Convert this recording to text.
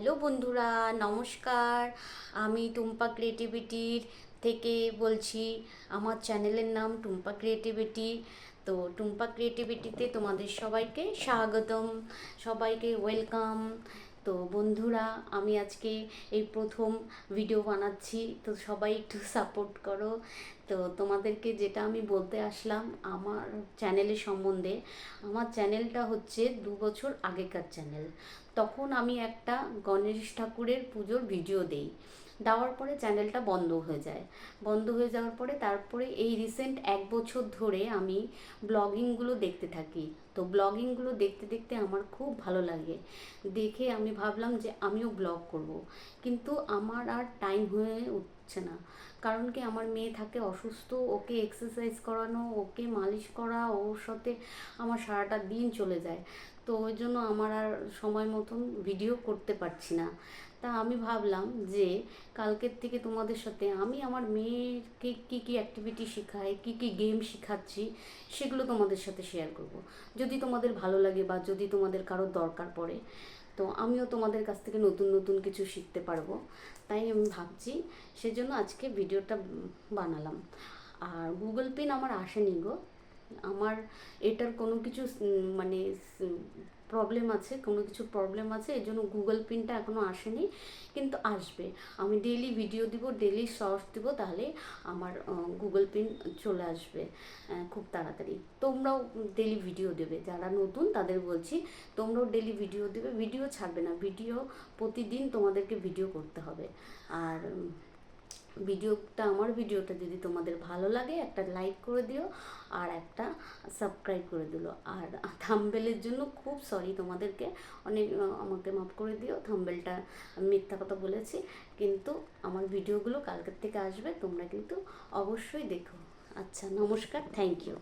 Hello বন্ধুরা, নমস্কার। আমি টুম্পা ক্রিয়েটিভিটির থেকে বলছি, আমার চ্যানেলের নাম টুম্পা ক্রিয়েটিভিটি। তো টুম্পা ক্রিয়েটিভিটিতে তোমাদের সবাইকে স্বাগতম। সবাইকে ওয়েলকাম। তো বন্ধুরা, আমি আজকে এই প্রথম ভিডিও বানাচ্ছি। তো সবাই একটু সাপোর্ট করো। তো তোমাদেরকে যেটা আমি বলতে আসলাম, আমার চ্যানেলের সম্বন্ধে, আমার চ্যানেলটা হচ্ছে দু বছর আগেকার চ্যানেল তখন আমি একটা গণেশ ঠাকুরের পুজোর ভিডিও দেই। দেওয়ার পরে চ্যানেলটা বন্ধ হয়ে যায়। বন্ধ হয়ে যাওয়ার পরে তারপরে এই রিসেন্ট এক বছর ধরে আমি ব্লগিংগুলো দেখতে থাকি। তো ব্লগিংগুলো দেখতে দেখতে আমার খুব ভালো লাগে। দেখে আমি ভাবলাম যে আমিও ব্লগ করব। কিন্তু আমার আর টাইম হয়ে উঠছে না। কারণ কি আমার মেয়ে থাকে অসুস্থ, ওকে এক্সারসাইজ করানো, ওকে মালিশ করা, ওর সাথে আমার সারাটা দিন চলে যায়। তো ওই জন্য আমার আর সময় মতন ভিডিও করতে পারছি না। তা আমি ভাবলাম যে কালকের থেকে তোমাদের সাথে আমি আমার মেয়েকে কী কী অ্যাক্টিভিটি শেখাই, কী কী গেম শেখাচ্ছি, সেগুলো তোমাদের সাথে শেয়ার করব। যদি তোমাদের ভালো লাগে বা যদি তোমাদের কারোর দরকার পড়ে। তো আমিও তোমাদের কাছ থেকে নতুন নতুন কিছু শিখতে পারব। তাই আমি ভাবছি সেজন্য আজকে ভিডিওটা বানালাম। আর গুগল পিন আমার আসেনি গো। আমার এটার কোনো কিছু মানে প্রবলেম আছে, কোনো কিছু প্রবলেম আছে এই জন্য গুগল পিনটা এখনও আসেনি, কিন্তু আসবে। আমি ডেইলি ভিডিও দিব ডেইলি শর্টস দিব, তাহলে আমার গুগল পিন চলে আসবে খুব তাড়াতাড়ি। তোমরাও ডেইলি ভিডিও দেবে, যারা নতুন তাদের বলছি, তোমরাও ডেলি ভিডিও দেবে ভিডিও ছাড়বে না ভিডিও প্রতিদিন তোমাদেরকে ভিডিও করতে হবে। আর ভিডিওটা, আমার ভিডিওটা যদি তোমাদের ভালো লাগে, একটা লাইক করে দিও আর একটা সাবস্ক্রাইব করে দিলো। আর থাম্বেলের জন্য খুব সরি তোমাদেরকে। অনেক, আমাকে মাফ করে দিও থাম্বেলটা মিথ্যা কথা বলেছি। কিন্তু আমার ভিডিওগুলো কালকের থেকে আসবে, তোমরা কিন্তু অবশ্যই দেখো। আচ্ছা নমস্কার থ্যাংক ইউ